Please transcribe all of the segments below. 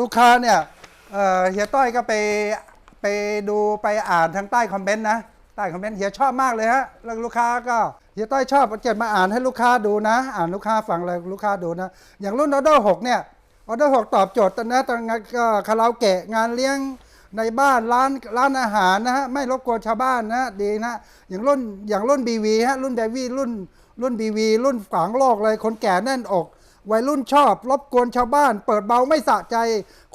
ลูกค้าเนี่ยเฮียต้อยก็ไปไปดูไปอ่านทางใต้คอมเมนต์นะใต้คอมเมนต์เฮียชอบมากเลยฮะแล้วลูกค้าก็เฮียต้อยชอบเก็บมาอ่านให้ลูกค้าดูนะ อ่านลูกค้าฟังเลยลูกค้าดูนะ อย่างรุ่นออเดอร์หกเนี่ยออเดอร์หกตอบโจทย์นะตอนงานก็คาราโอเกะงานเลี้ยงในบ้านร้านร้านอาหารนะฮะไม่รบกวนชาวบ้านนะดีนะอย่างรุ่นอย่างรุ่นบีวีฮะรุ่นเบวีรุ่นรุ่นบีวีรุ่นฝังโลกเลยคนแก่แน่นอก วัยรุ่นชอบ รบกวนชาวบ้าน เปิดเบาไม่สะใจ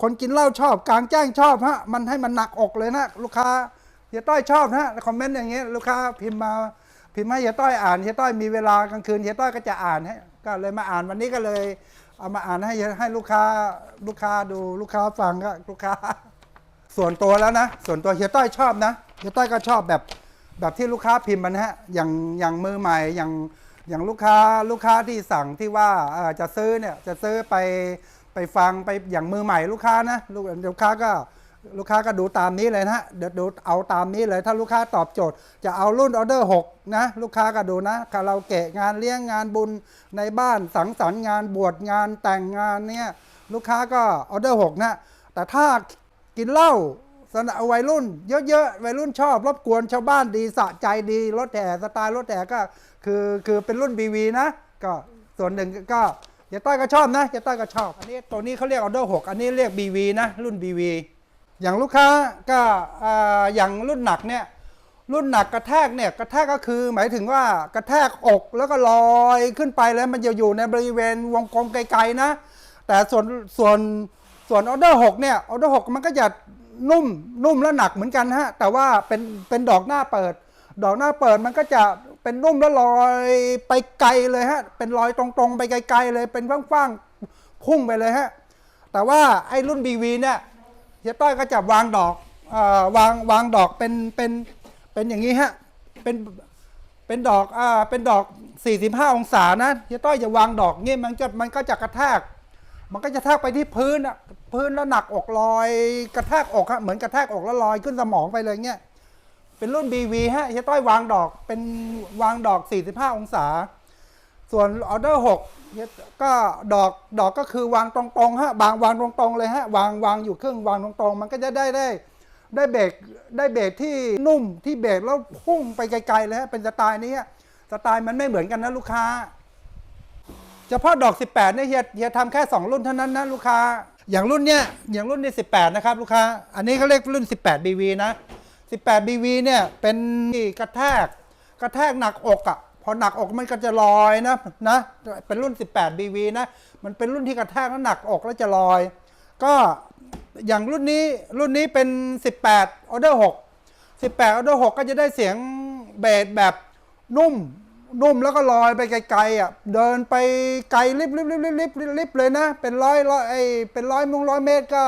คนกินเหล้าชอบ กลางแจ้งชอบฮะมันให้มันหนักอกเลยนะลูกค้าเฮียต้อยชอบนะคอมเมนต์อย่างเงี้ยลูกค้าพิมพ์มาพิมพ์ให้เฮียต้อยอ่านเฮียต้อยมีเวลากลางคืนเฮียต้อยก็จะอ่านให้ก็เลยมาอ่านวันนี้ก็เลย เอามาอ่านให้ให้ลูกค้าลูกค้าดูลูกค้าฟังก็ลูกค้า ส่วนตัวแล้วนะ ส่วนตัวเฮียต้อยชอบนะเฮียต้อยก็ชอบแบบแบบที่ลูกค้าพิมพ์มันะฮะอย่างอย่างมือใหม่อย่าง อย่างลูกค้าลูกค้าที่สั่งที่ว่าจะซื้อเนี่ยจะซื้อไปไปฟังไปอย่างมือใหม่ลูกค้านะลูกลูกค้าก็ลูกค้าก็ดูตามนี้เลยนะฮะเดี๋ยวดูเอาตามนี้เลยถ้าลูกค้าตอบโจทย์ จะเอารุ่นออเดอร์6นะลูกค้าก็ดูนะคาราโอเกะงานเลี้ยงงานบุญในบ้านสังสรรค์งานบวชงานแต่งงานเนี่ยลูกค้าก็ออเดอร์6นะแต่ถ้ากินเหล้า สนวัยรุ่น เยอะๆวัยรุ่นชอบรบกวนชาวบ้านดีสะใจดีรถแห่สไตล์รถแห่ก็คือคือเป็นรุ่น BV นะ ก็ส่วนหนึ่งก็เฮียต้อยก็ชอบนะเฮียต้อยก็ชอบ อันนี้ตัวนี้เขาเรียกออเดอร์6อันนี้เรียก BV นะ รุ่น BV อย่างลูกค้าก็อ่าอย่างรุ่นหนักเนี่ยรุ่นหนักกระแทกเนี่ยกระแทกก็คือหมายถึงว่ากระแทกอกแล้วก็ลอยขึ้นไปแล้วมันจะอยู่ในบริเวณวงกลมไกลๆนะ แต่ส่วนส่วนส่วนออเดอร์หกเนี่ยออเดอร์หกมันก็จะ นุ่มนุ่มและหนักเหมือนกันฮะแต่ว่าเป็นเป็นดอกหน้าเปิด ดอกหน้าเปิดมันก็จะเป็นนุ่มและลอยไปไกลเลยฮะเป็นรอยตรงๆ ไปไกล ๆ เลยเป็นฟ้างๆพุ่งไปเลยฮะแต่ว่าไอ้รุ่น BV เนี่ยเฮียต้อยก็จะวางดอกอ่อวางวางดอกเป็นเป็นเป็นอย่างนี้ฮะเป็นเป็นดอกอ่าเป็นดอก 45 องศานะเฮียต้อยจะวางดอกเงี้ยมันจะมันก็จะกระแทก มันก็จะแทกไปที่พื้นอะพื้นแล้วหนักอกลอย กระแทกอกฮะเหมือนกระแทกอกแล้วลอยขึ้นสมองไปเลยเงี้ยเป็นรุ่น BV ฮะเฮียต้อยวางดอกเป็นวางดอก 45 องศา ส่วนออเดอร์6เนี่ยก็ดอกดอกก็คือวางตรงๆฮะวางวางตรงๆเลยฮะวางวางอยู่ครึ่งวางตรงๆ มันก็จะได้ได้ได้เบรกได้เบรกที่นุ่มที่เบรกแล้วพุ่งไปไกลๆเลยฮะเป็นสไตล์นี้สไตล์มันไม่เหมือนกันนะลูกค้า เฉพาะดอก 18เนี่ยเฮียเฮียทำแค่ 2 รุ่นเท่านั้นนะลูกค้า อย่างรุ่นเนี้ยอย่างรุ่นนี้18 นะครับลูกค้า อันนี้เขาเรียกรุ่น 18 BV นะ 18 BV เนี่ยเป็นกระแทกกระแทกหนักอกอะ่ะพอหนักอกมันก็จะลอยนะนะ เป็นรุ่น 18 BV นะ มันเป็นรุ่นที่กระแทกแล้วหนักอกแล้วจะลอย ก็อย่างรุ่นนี้รุ่นนี้เป็น 18ออเดอร์6 18ออเดอร์6ก็จะได้เสียงเบสแบบนุ่ม นุ่มแล้วก็ลอยไปไกลๆอะเดินไปไกลลิบลิบลิบลิบลิบลิบเลยนะ เป็นร้อยร้อยไอเป็นร้อยมุงร้อยเมตรก็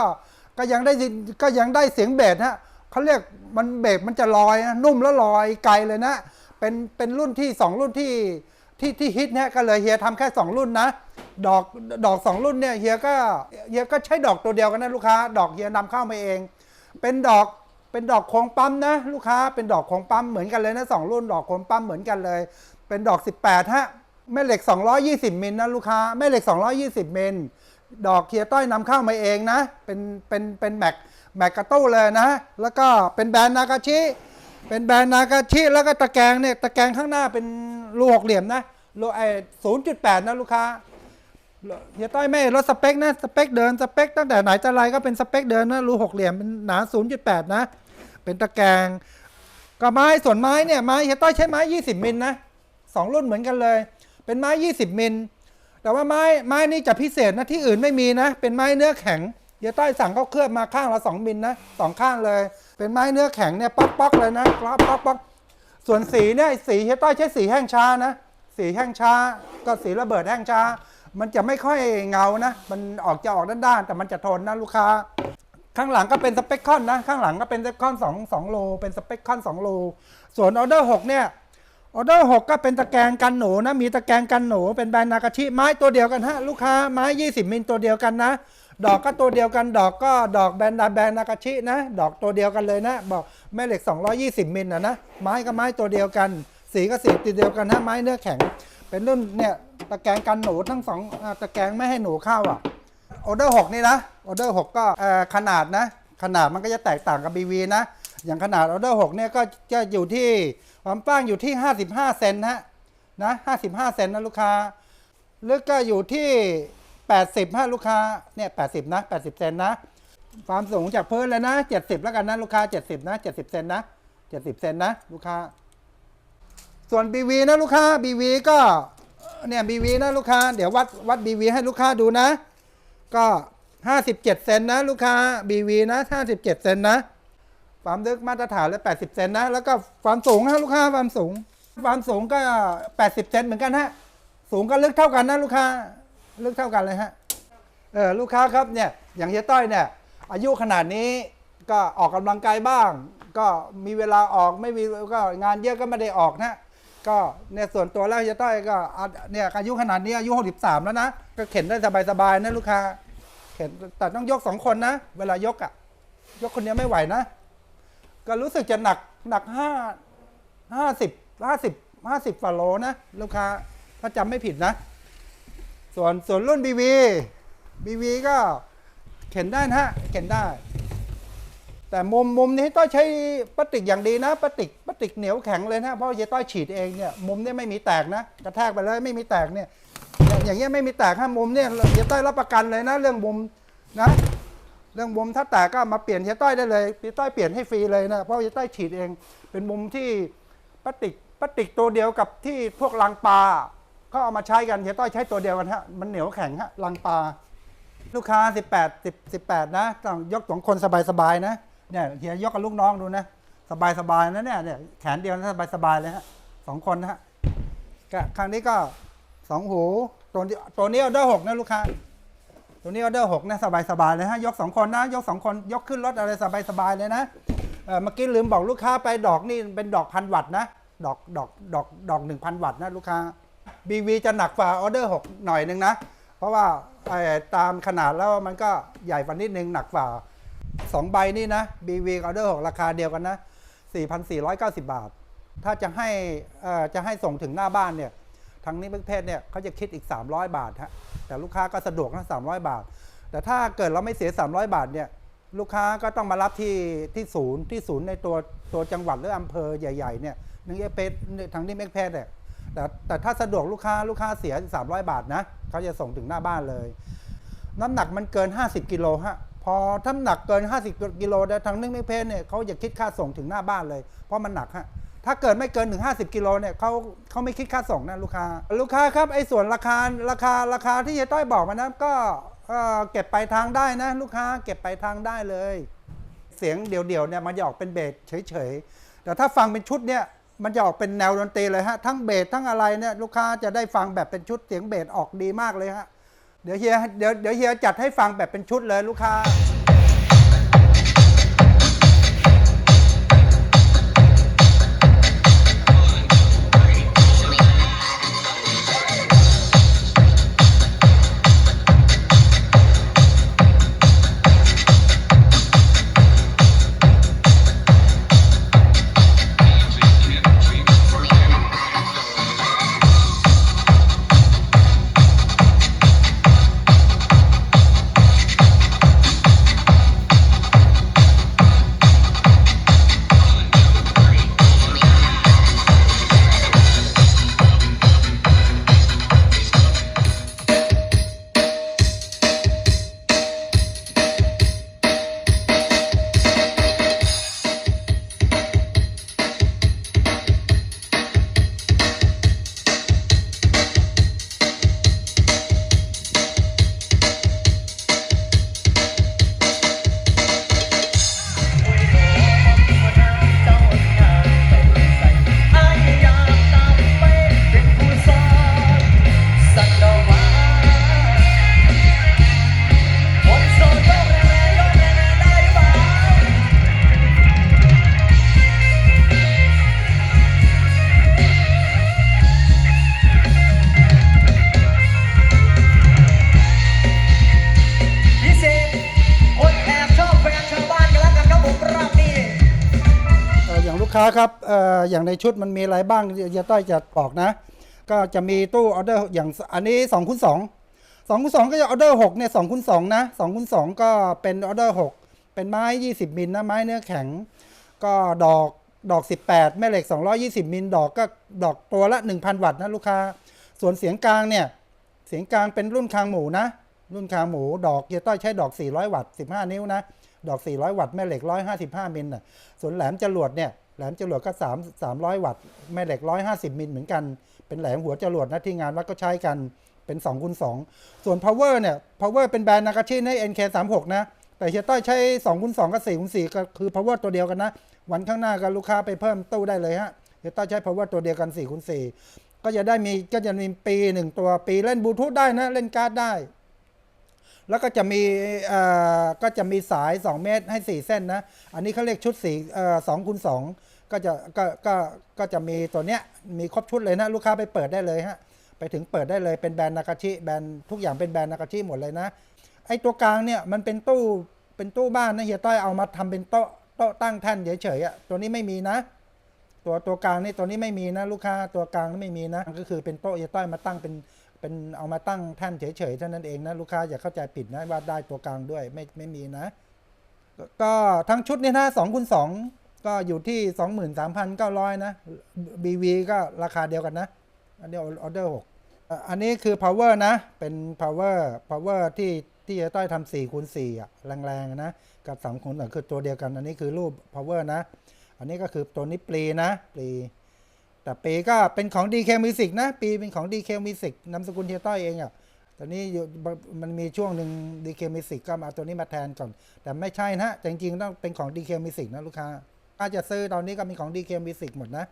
ก็ยังได้ก็ยังได้เสียงเบสฮะเขาเรียกมันเบสมันจะลอยนะนุ่มแล้วลอยไกลเลยนะ เป็นเป็นรุ่นที่สองรุ่นที่ที่ที่ฮิตเนี่ยก็เลยเฮียทำแค่สองรุ่นนะ ดอกดอกสองรุ่นเนี่ยเฮียก็เฮียก็ใช้ดอกตัวเดียวกันนะลูกค้า ดอกเฮียนำเข้ามาเอง เป็นดอกเป็นดอกโคงปั๊มนะ ลูกค้าเป็นดอกโคงปั๊มเหมือนกันเลยนะสองรุ่นดอกโคงปั๊มเหมือนกันเลย เป็นดอก 18 ฮะ แม่เหล็ก 220มิลนะลูกค้า แม่เหล็ก 220มิลดอกเคียต้อยนำเข้ามาเองนะ เป็น เป็น เป็นแม็ก แม็กกระตู้เลยนะ แล้วก็เป็นแบรนด์นากาชิ เป็นแบรนด์นากาชิ แล้วก็ตะแกรงเนี่ย ตะแกรงข้างหน้าเป็นรูหกเหลี่ยมนะรูไอ้0.8นะลูกค้าเฮียต้อยไม่ลดสเปคนะ สเปคเดิน สเปคตั้งแต่ไหนแต่ไรก็เป็นสเปคเดินนะรูหกเหลี่ยมเป็นหนา0.8นย์จุดแปดนะ เป็นตะแกรงก็ไม้ส่วนไม้เนี่ยไม้เฮียต้อยใช้ไม้20มิลนะ สองรุ่นเหมือนกันเลย เป็นไม้ 20 มิล แต่ว่าไม้ไม้นี่จะพิเศษนะที่อื่นไม่มีนะ เป็นไม้เนื้อแข็งเฮียต้อยสั่งเขาเคลือบมาข้างละ2มิลนะสองข้างเลย เป็นไม้เนื้อแข็งเนี่ยป๊อกป๊อกเลยนะป๊อกป๊อกป๊อกส่วนสีเนี่ยสีเฮียต้อยใช้สีแห้งช้านะ สีแห้งช้า ก็สีระเบิดแห้งช้า มันจะไม่ค่อยเงานะ มันออกจะออกด้านๆแต่มันจะทนนะลูกค้าข้างหลังก็เป็นสเปคคอนนะ ข้างหลังก็เป็นสเปคคอน2 2โล เป็นสเปคคอน2โล ส่วนออเดอร์6เนี่ย ออเดอร์6ก็เป็นตะแกรงกันหนูนะ มีตะแกรงกันหนูเป็นแบรนด์นากาชิไม้ตัวเดียวกันฮะลูกค้าไม้ 20 มิลตัวเดียวกันนะ ดอกก็ตัวเดียวกันดอกก็ดอกแบรนด์แบรนด์นากาชินะ ดอกตัวเดียวกันเลยนะ บอกแม่เหล็ก 220 มิลนะนะไม้ก็ไม้ตัวเดียวกัน สีก็สีตัวเดียวกันนะไม้เนื้อแข็ง เป็นรุ่นเนี่ยตะแกรงกันหนูทั้งสองตะแกรงไม่ให้หนูเข้าอะออเดอร์หกนี่นะออเดอร์หกก็ขนาดนะ ขนาดมันก็จะแตกต่างกับ BV นะอย่างขนาดออเดอร์หกเนี่ยก็จะอยู่ที่ ความกว้างอยู่ที่ 55 เซนนะนะ55 เซนนะลูกค้าลึกก็อยู่ที่ 80ฮะลูกค้าเนี่ย80 นะ 80 เซนนะ ความสูงจากพื้นเลยนะ 70 แล้วกันนะลูกค้า 70 นะ 70 เซนนะ 70 เซนนะลูกค้า ส่วน BV นะลูกค้า BV ก็เนี่ย BV นะลูกค้า เดี๋ยววัดวัด BV ให้ลูกค้าดูนะ ก็ 57 เซนนะ ลูกค้า BV นะ 57 เซนนะ ความลึกมาตรฐานเลย80 เซนนะ แล้วก็ความสูงนะลูกค้าความสูง ความสูงก็ 80 เซนเหมือนกันฮะ สูงก็ลึกเท่ากันนะลูกค้า ลึกเท่ากันเลยฮะ เออลูกค้าครับเนี่ย อย่างเฮียต้อยเนี่ย อายุขนาดนี้ก็ออกกำลังกายบ้าง ก็มีเวลาออกไม่มีก็งานเยอะก็ไม่ได้ออกนะ ก็เนี่ยส่วนตัวแล้วเฮียต้อยก็เนี่ยอายุขนาดนี้อายุ63แล้วนะ ก็เข็นได้สบายๆนะลูกค้า เข็นแต่ต้องยกสองคนนะ เวลายกอะ่ะ ยกคนเดียวไม่ไหวนะ ก็รู้สึกจะหนักหนักห้าห้าสิบห้าสิบห้าสิบฟาโลนะ ลูกค้าถ้าจำไม่ผิดนะ ส่วนส่วนรุ่น BV BV ก็เข็นได้นะฮะเข็นได้ แต่มุมมุมนี้ต้อยใช้พลาสติกอย่างดีนะพลาสติกพลาสติกเหนียวแข็งเลยนะเพราะเยต้อยฉีดเองเนี่ยมุมเนี่ยไม่มีแตกนะกระแทกไปเลยไม่มีแตกเนี่ยอย่างเงี้ยไม่มีแตกฮะมุมเนี่ยเยต้อยรับประกันเลยนะ เรื่องมุมนะ เรื่องมุมถ้าแตกก็มาเปลี่ยนเฮียต้อยได้เลยเฮียต้อยเปลี่ยนให้ฟรีเลยนะเพราะเฮียต้อยฉีดเอง เป็นมุมที่พลาสติกพลาสติกตัวเดียวกับที่พวกลังปลาเขาเอามาใช้กันเฮียต้อยใช้ตัวเดียวกันฮะมันเหนียวแข็งฮะลังปลาลูกค้า 18 10 18 นะต้องยกสองคนสบายๆนะเนี่ยเฮียยกกับลูกน้องดูนะ สบายๆนะเนี่ยเนี่ยแขนเดียวนะสบายๆเลยฮะสองคนนะฮะครั้งนี้ก็สองหูตัวนี้ตัวนี้ออเดอร์หกนะลูกค้า ตัวนี้ออเดอร์หกนะสบายๆเลยฮะยกสองคนนะยกสองคนยกขึ้นรถอะไรสบายๆเลยนะเมื่อกี้ลืมบอกลูกค้าไปดอกนี่เป็นดอกพันวัตต์นะดอกดอกดอกดอกหนึ่งพันวัตต์นะลูกค้า BV จะหนักกว่าออเดอร์หกหน่อยหนึ่งนะ เพราะว่าตามขนาดแล้วมันก็ใหญ่กว่านิดนึงหนักกว่าสองใบนี่นะ BV ออเดอร์หกราคาเดียวกันนะ 4,490 บาท ถ้าจะให้จะให้ส่งถึงหน้าบ้านเนี่ยทางนี้เบกเพศเนี่ยเขาจะคิดอีก 300 บาทฮะ แต่ลูกค้าก็สะดวกนะ300บาท แต่ถ้าเกิดเราไม่เสีย 300 บาทเนี่ยลูกค้าก็ต้องมารับที่ที่ศูนย์ที่ศูนย์ในตัวตัวจังหวัดหรืออำเภอใหญ่ๆเนี่ยนึงเอเพศทางนี้เบกเพศเนี่ยแต่แต่ถ้าสะดวกลูกค้าลูกค้าเสีย 300 บาทนะเขาจะส่งถึงหน้าบ้านเลย น้ำหนักมันเกิน 50กิโลฮะพอถ้าหนักเกิน 50กิโลแต่ทางนึงไม่เพนเนี่ยเขาจะคิดค่าส่งถึงหน้าบ้านเลย เพราะมันหนักฮะ ถ้าเกิดไม่เกินถึง50กิโลเนี่ยเขาเขาไม่คิดค่าส่งนะลูกค้า ลูกค้าครับไอ้ส่วนราคาราคาราคาที่เฮียต้อยบอกมานะก็เก็บไปลายทางได้นะ ลูกค้าเก็บไปลายทางได้เลย เสียงเดี่ยวๆเนี่ยมันจะออกเป็นเบสเฉยๆแต่ถ้าฟังเป็นชุดเนี่ยมันจะออกเป็นแนวดนตรีเลยฮะทั้งเบสทั้งอะไรเนี่ยลูกค้าจะได้ฟังแบบเป็นชุดเสียงเบสออกดีมากเลยฮะเดี๋ยวเฮียเดี๋ยวเดี๋ยวเฮียจัดให้ฟังแบบเป็นชุดเลยลูกค้า ค้าครับออย่างในชุดมันมีอะไรบ้างเฮียต้อยจะบอกนะ ก็จะมีตู้ออเดอร์อย่างอันนี้2คูณ2สองคูณสองก็จะออเดอร์หกเนี่ยสองคูณสองนะสองคูณสองก็เป็นออเดอร์หกเป็นไม้ยี่สิบมิลนะไม้เนื้อแข็ง ก็ดอกดอกสิบแปดแม่เหล็กสองร้อยี่สิบมิลดอกก็ดอกตัวละหนึ่งพันวัตต์นะลูกค้า ส่วนเสียงกลางเนี่ย เสียงกลางเป็นรุ่นคางหมูนะ รุ่นคางหมู ดอกเกียต้อยใช้ดอก 400 วัตต์ 15 นิ้วนะ ดอก 400 วัตต์ แม่เหล็ก 155 มิลนะส่วนแหลมจรวดเนี่ย ลมจรวดก็3 300 วัตต์ แม่เหล็ก 150 มิลเหมือนกัน เป็นแหลมหัวจรวดนะที่งานวัดก็ใช้กัน เป็น2คูณ2ส่วน power เนี่ย power เป็นแบรนด์นากาชิใน NK36 นะ แต่เฮียต้อยใช้2คูณ2กับ4คูณ4ก็คือ power ตัวเดียวกันนะ วันข้างหน้าก็ลูกค้าไปเพิ่มตู้ได้เลยฮะ เฮียต้อยใช้ power ตัวเดียวกัน4คูณ4ก็จะได้มีก็จะมีปีหนึ่งตัวปีเล่นบลูทูธได้นะ เล่นการ์ดได้ แล้วก็จะมีอ่อก็จะมีสาย 2 เมตรให้ 4 เส้นนะ อันนี้เขาเรียกชุดสีอ่อสองคูณสองก็จะก็ก็ก็จะมีตัวเนี้ยมีครบชุดเลยนะ ลูกค้าไปเปิดได้เลยฮะไปถึงเปิดได้เลยเป็นแบรนด์นากาชิแบรนด์ทุกอย่างเป็นแบรนด์นากาชิหมดเลยนะไอ้ตัวกลางเนี่ยมันเป็นตู้เป็นตู้บ้านนะเฮียต้อยเอามาทำเป็นโต๊ะโต๊ะตั้งแท่นเฉยๆอะตัวนี้ไม่มีนะ ตัวตัวกลางนี่ตัวนี้ไม่มีนะ ลูกค้าตัวกลางนี่ไม่มีนะ ก็คือเป็นโต๊ะเฮียต้อยมาตั้งเป็น เป็นเอามาตั้งแท่นเฉยๆเท่านั้นเองนะลูกค้าอย่าเข้าใจผิดนะว่าได้ตัวกลางด้วยไม่ไม่มีนะ ก็ทั้งชุดนี่นะสองคูณสองก็อยู่ที่สองหมื่นสามพันเก้าร้อยนะ BV ก็ราคาเดียวกันนะ อันนี้ออเดอร์หกอันนี้คือ power นะ เป็น power power ที่ที่จะต้อยทำสี่คูณสี่อะแรงๆนะ กับสามคูณอะคือตัวเดียวกัน อันนี้คือรูป power นะ อันนี้ก็คือตัวนี้ปลีนะปลี แต่ปีก็เป็นของ DK Music นะ ปีเป็นของ DK Music นามสกุลเฮียต้อยเองอะตอนนี้อยู่มันมีช่วงหนึ่ง DK Music ก็มาตัวนี้มาแทนก่อน แต่ไม่ใช่นะ จริงๆ ต้องเป็นของ DK Music นะลูกค้าถ้าจะซื้อตอนนี้ก็มีของ DK Music หมดนะ